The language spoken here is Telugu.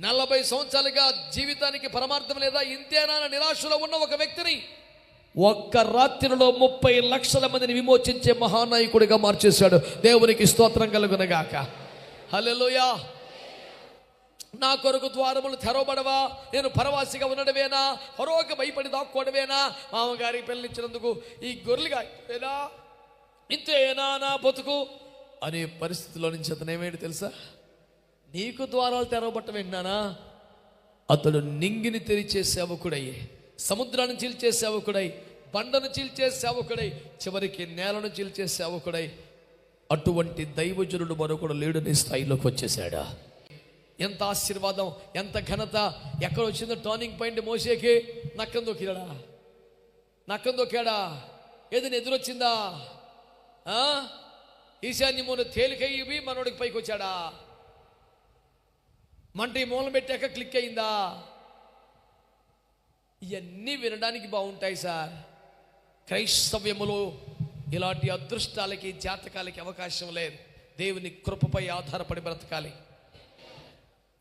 నలభై సంవత్సరాలుగా జీవితానికి పరమార్థం లేదా ఇంతేనా నిరాశలో ఉన్న ఒక వ్యక్తిని ఒక్క రాత్రిలో ముప్పై లక్షల మందిని విమోచించే మహానాయకుడిగా మార్చేశాడు. దేవునికి స్తోత్రం కలుగునగాక. హలోయా నా కొరకు ద్వారములు తెరవబడవా? నేను పరవాసిగా ఉండడమేనా? పరోగ భయపడి దాక్కోవడమేనా? మామగారికి పెళ్ళిచ్చినందుకు ఈ గొర్రెలుగా ఏనా? ఇంతేనా నా బతుకు? అనే పరిస్థితిలో నుంచి అతను తెలుసా? నీకు ద్వారాలు తెరవబట్ట విన్నానా? అతడు నింగిని తెరిచే సేవకుడై సముద్రాన్ని చీల్చే సేవకుడై బండను చీల్చే సేవకుడై చివరికి నేలను చీల్చే సేవకుడై అటువంటి దైవజనుడు మరొకడు లేడని స్థాయిలోకి వచ్చేసాడా ఎంత ఆశీర్వాదం ఎంత ఘనత ఎక్కడ వచ్చిందో టర్నింగ్ పాయింట్ మోసేకి నక్కం దొక్కాడా నక్కం దొక్కాడా ఏదైనా ఎదురొచ్చిందా? ఆ? ఈశాన్యమును తేలికయ్యి మనోడికి పైకి వచ్చాడా మంట ఈ మూలం పెట్టాక క్లిక్ అయిందా? ఇవన్నీ వినడానికి బాగుంటాయి సార్. క్రైస్తవ్యములో ఇలాంటి అదృష్టాలకి జాతకాలకి అవకాశం లేదు. దేవుని కృపపై ఆధారపడి బ్రతకాలి.